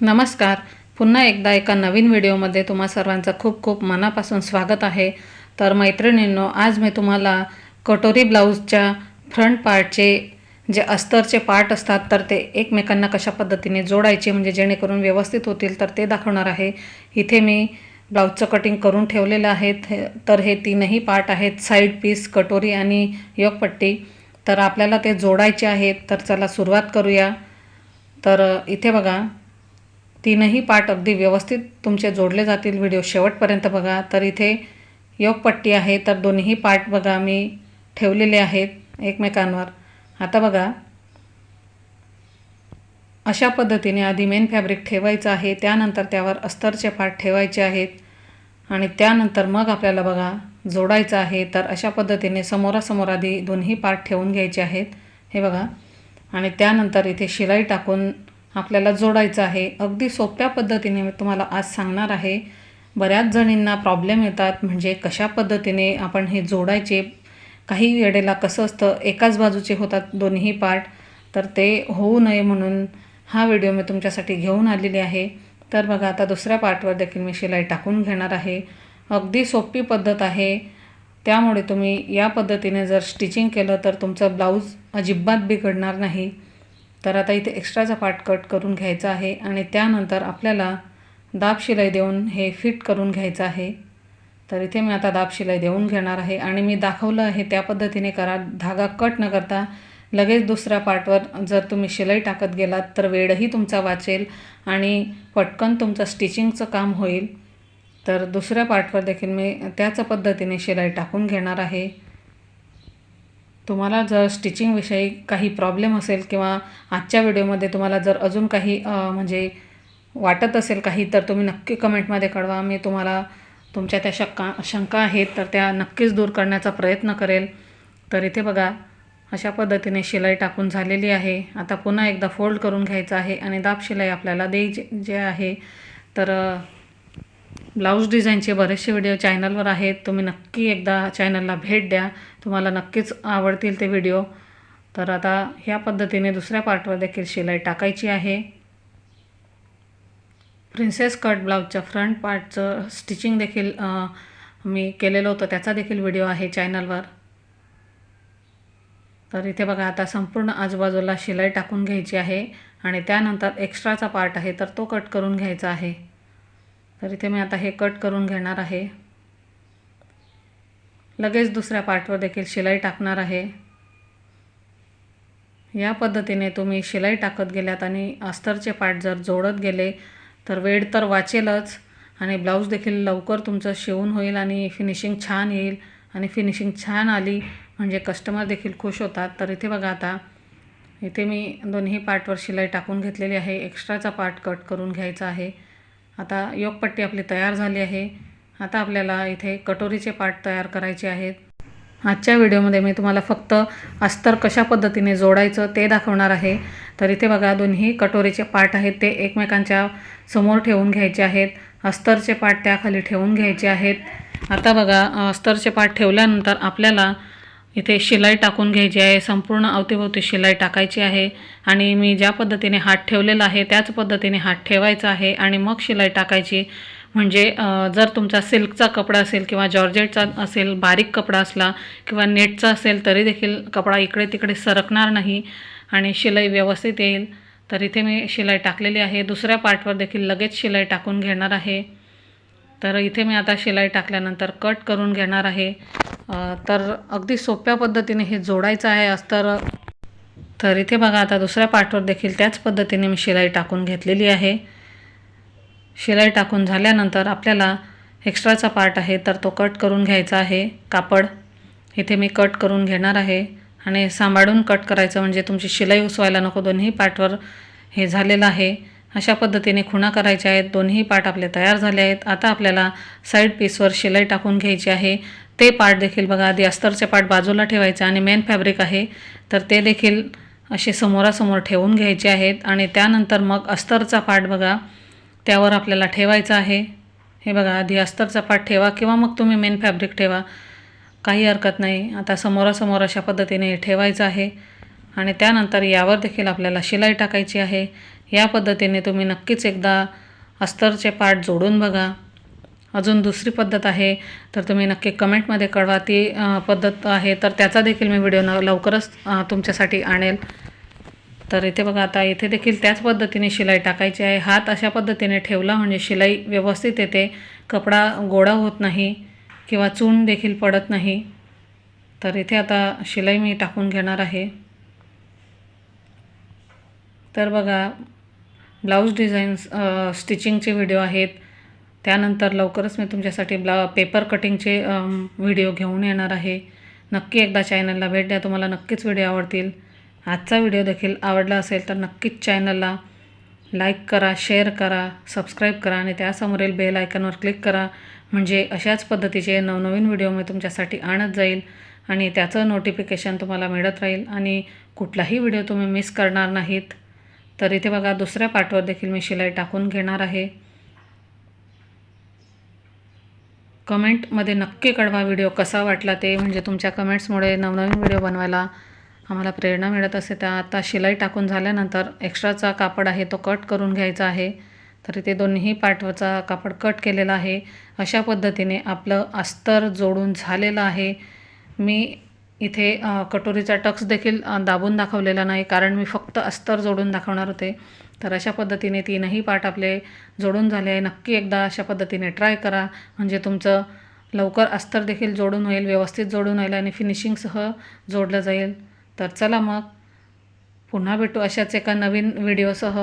नमस्कार. पुन्हा एकदा एका नवीन व्हिडिओमध्ये तुम्हा सर्वांचं खूप खूप मनापासून स्वागत आहे. तर मैत्रिणींनो आज मी तुम्हाला कटोरी ब्लाऊजच्या फ्रंट पार्टचे जे अस्तरचे पार्ट असतात तर ते एकमेकांना कशा पद्धतीने जोडायचे म्हणजे जेणेकरून व्यवस्थित होतील तर ते दाखवणार आहे. इथे मी ब्लाऊजचं कटिंग करून ठेवलेलं आहेत हे- तर हे तीनही पार्ट आहेत साईड पीस कटोरी आणि योगपट्टी. तर आपल्याला ते जोडायचे आहेत तर चला सुरुवात करूया. तर इथे बघा. तीनही पार्ट अगदी व्यवस्थित तुमचे जोडले जातील. व्हिडिओ शेवटपर्यंत बघा. तर इथे योगपट्टी आहे. तर दोन्हीही पार्ट बघा. मी ठेवलेले आहेत एकमेकांवर. आता बघा. अशा पद्धतीने आधी मेन फॅब्रिक ठेवायचं आहे. त्यानंतर त्यावर अस्तरचे पार्ट ठेवायचे आहेत. आणि त्यानंतर मग आपल्याला बघा जोडायचं आहे. तर अशा पद्धतीने समोरासमोर आधी दोन्ही पार्ट ठेवून घ्यायचे आहेत. हे बघा. आणि त्यानंतर इथे शिलाई टाकून आपल्याला जोडायचं आहे. अगदी सोप्या पद्धतीने मी तुम्हाला आज सांगणार आहे. बऱ्याच जणींना प्रॉब्लेम येतात. म्हणजे कशा पद्धतीने आपण हे जोडायचे? काही वेळेला कसं असतं? एकाच बाजूचे होतात दोन्ही पार्ट तर ते होऊ नये म्हणून हा व्हिडिओ मी तुमच्यासाठी घेऊन आलेली आहे. तर बघा आता दुसऱ्या पार्टवर देखील मी शिलाई टाकून घेणार आहे. अगदी सोपी पद्धत आहे. त्यामुळे तुम्ही या पद्धतीने जर स्टिचिंग केलं तर तुमचं ब्लाऊज अजिबात बिघडणार नाही. तर आता इथे एक्स्ट्राचा पार्ट कट करून घ्यायचा आहे आणि त्यानंतर आपल्याला दाब शिलाई देऊन हे फिट करून घ्यायचं आहे. तर इथे मी आता दाब शिलाई देऊन घेणार आहे आणि मी दाखवलं आहे त्या पद्धतीने करा. धागा कट न करता लगेच दुसऱ्या पार्टवर जर तुम्ही शिलाई टाकत गेलात तर वेळही तुमचा वाचेल आणि पटकन तुमचं स्टिचिंगचं काम होईल. तर दुसऱ्या पार्टवर देखील मी त्याच पद्धतीने शिलाई टाकून घेणार आहे. तुम्हाला जर स्टिचिंगविषयी काही प्रॉब्लेम असेल किंवा आजच्या व्हिडिओमध्ये तुम्हाला जर अजून काही म्हणजे वाटत असेल काही तर तुम्ही नक्की कमेंटमध्ये कळवा. मी तुम्हाला तुमच्या त्या शंका शंका आहेत तर त्या नक्कीच दूर करण्याचा प्रयत्न करेल. तर इथे बघा अशा पद्धतीने शिलाई टाकून झालेली आहे. आता पुन्हा एकदा फोल्ड करून घ्यायचं आहे आणि दाब शिलाई आपल्याला द्यायची जे आहे. तर ब्लाऊज डिझाईनचे बरेचसे व्हिडिओ चॅनलवर आहेत. तुम्ही नक्की एकदा चॅनलला भेट द्या. तुम्हाला नक्कीच आवडतील ते व्हिडिओ. तर आता ह्या पद्धतीने दुसऱ्या पार्टवर देखील शिलाई टाकायची आहे. प्रिन्सेस कट ब्लाऊजच्या फ्रंट पार्टचं स्टिचिंग देखील मी केलेलं होतं. त्याचा देखील व्हिडिओ आहे चॅनलवर. तर इथे बघा आता संपूर्ण आजूबाजूला शिलाई टाकून घ्यायची आहे. आणि त्यानंतर एक्स्ट्राचा पार्ट आहे तर तो कट करून घ्यायचा आहे. तर इथे मी आता हे कट करून घेणार आहे. लगेच दुसऱ्या पार्टवर देखील शिलाई टाकणार आहे. या पद्धतीने तुम्ही शिलाई टाकत गेल्यात आणि अस्तरचे पार्ट जर जोडत गेले तर वेळ तर वाचेलच आणि ब्लाऊज देखील लवकर तुमचं शिवून होईल आणि फिनिशिंग छान येईल आणि फिनिशिंग छान आली म्हणजे कस्टमर देखील खुश होतात. तर इथे बघा आता इथे मी दोन्ही पार्टवर शिलाई टाकून घेतलेली आहे. एक्स्ट्राचा पार्ट कट करून घ्यायचा आहे. आता योगपट्टी आपली तयार झाली आहे. आता आपल्याला इथे कटोरीचे पार्ट तयार करायचे आहेत. आजच्या व्हिडिओमध्ये मी तुम्हाला फक्त अस्तर कशा पद्धतीने जोडायचं ते दाखवणार आहे. तर इथे बघा दोन्ही कटोरीचे पार्ट आहेत ते एकमेकांच्या समोर ठेवून घ्यायचे आहेत. अस्तरचे पार्ट त्याखाली ठेवून घ्यायचे आहेत. आता बघा अस्तरचे पार्ट ठेवल्यानंतर आपल्याला इथे शिलाई टाकून घ्यायची आहे. संपूर्ण अवतीभोवती शिलाई टाकायची आहे. आणि मी ज्या पद्धतीने हात ठेवलेला आहे त्याच पद्धतीने हात ठेवायचा आहे आणि मग शिलाई टाकायची. म्हणजे जर तुमचा सिल्कचा कपडा असेल किंवा जॉर्जेटचा असेल बारीक कपडा असला किंवा नेटचा असेल तरी देखील कपडा इकडे तिकडे सरकणार नाही आणि शिलाई व्यवस्थित येईल. तर इथे मी शिलाई टाकलेली आहे. दुसऱ्या पार्टवर देखील लगेच शिलाई टाकून घेणार आहे. तर इथे मी आता शिलाई टाकल्यानंतर कट करून घेणार आहे. तर अगदी सोप्या पद्धतीने हे जोडायचं आहे अस्तर. तर इथे बघा आता दुसऱ्या पार्टवर देखील त्याच पद्धतीने मी शिलाई टाकून घेतलेली आहे. शिलाई टाकून झाल्यानंतर आपल्याला एक्स्ट्राचा पार्ट आहे तर तो कट करून घ्यायचा आहे. कापड इथे मी कट करून घेणार आहे. आणि सांभाळून कट करायचं म्हणजे तुमची शिलाई उसवायला नको दोन्ही पार्टवर हे झालेलं आहे. अशा पद्धतीने खुणा करायच्या आहेत. दोन्ही पार्ट आपले तयार झाले आहेत. आता आपल्याला साईड पीसवर शिलाई टाकून घ्यायची आहे. ते पार्ट देखील बघा आधी अस्तरचे पार्ट बाजूला ठेवायचे आणि मेन फॅब्रिक आहे. तर ते देखील असे समोरासमोर ठेवून घ्यायचे आहेत. आणि त्यानंतर मग अस्तरचा पार्ट बघा त्यावर आपल्याला ठेवायचा आहे. हे बघा आधी अस्तरचा पार्ट ठेवा किंवा मग तुम्ही मेन फॅब्रिक ठेवा. काही हरकत नाही. आता समोरासमोर अशा पद्धतीने हे ठेवायचं आहे. आणि त्यानंतर यावर देखील आपल्याला शिलाई टाकायची आहे. या पद्धतीने तुम्ही नक्कीच एकदा अस्तरचे पार्ट जोडून बघा. अजून दुसरी पद्धत आहे तर तुम्ही नक्की कमेंटमध्ये कळवा. ती पद्धत आहे तर त्याचा देखील मी व्हिडिओ न लवकरच तुमच्यासाठी आणेल. तर इथे बघा आता इथे देखील त्याच पद्धतीने शिलाई टाकायची आहे. हात अशा पद्धतीने ठेवला म्हणजे शिलाई व्यवस्थित येते. कपडा गोळा होत नाही किंवा चून देखील पडत नाही. तर इथे आता शिलाई मी टाकून घेणार आहे. तर बघा ब्लाऊज डिझाईन्स स्टिचिंगचे व्हिडिओ आहेत. त्यानंतर लवकरच मी तुमच्यासाठी ब्ला पेपर कटिंगचे व्हिडिओ घेऊन येणार आहे. नक्की एकदा चॅनलला भेट द्या तुम्हाला नक्कीच व्हिडिओ आवडतील. आजचा व्हिडिओ देखील आवडला असेल तर नक्कीच चॅनलला लाईक करा शेअर करा सबस्क्राईब करा आणि त्यासमोरील बेल आयकॉनवर क्लिक करा. म्हणजे अशाच पद्धतीचे नवनवीन व्हिडिओ मी तुमच्यासाठी आणत जाईल आणि त्याचं नोटिफिकेशन तुम्हाला मिळत राहील आणि कुठलाही व्हिडिओ तुम्ही मिस करणार नाहीत. तर इथे बघा दुसऱ्या पार्टवर देखील मी शिलाई टाकून घेणार आहे. कमेंटमध्ये नक्की कळवा व्हिडिओ कसा वाटला ते म्हणजे तुमच्या कमेंट्समुळे नवनवीन व्हिडिओ बनवायला आम्हाला प्रेरणा मिळत असते त्या आता शिलाई टाकून झाल्यानंतर एक्स्ट्राचा कापड आहे तो कट करून घ्यायचा आहे. तर इथे दोन्ही पार्टवरचा कापड कट केलेला आहे. अशा पद्धतीने आपलं अस्तर जोडून झालेलं आहे. मी इथे कटोरीचा टक्स देखील दाबून दाखवलेला नाही. कारण मी फक्त अस्तर जोडून दाखवणार होते. तर अशा पद्धतीने तीनही पार्ट आपले जोडून झाले आहे. नक्की एकदा अशा पद्धतीने ट्राय करा. म्हणजे तुमचं लवकर अस्तर देखील जोडून होईल व्यवस्थित जोडून होईल आणि फिनिशिंगसह जोडलं जाईल. तर चला मग पुन्हा भेटू अशाच एका नवीन व्हिडिओसह